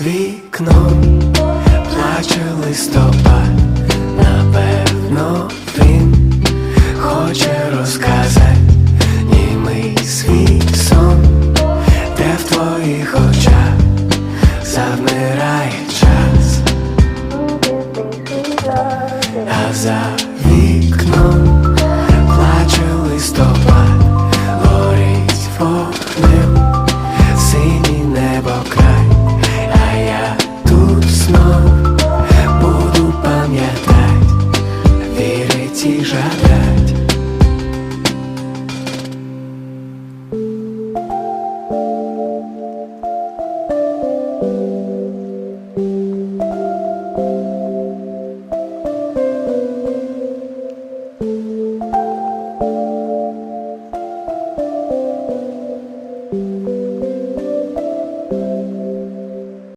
вікном плаче листопад, напевно, він хоче розказати німий свій сон, де в твоїх очах завмирає час, а за прийти же опять.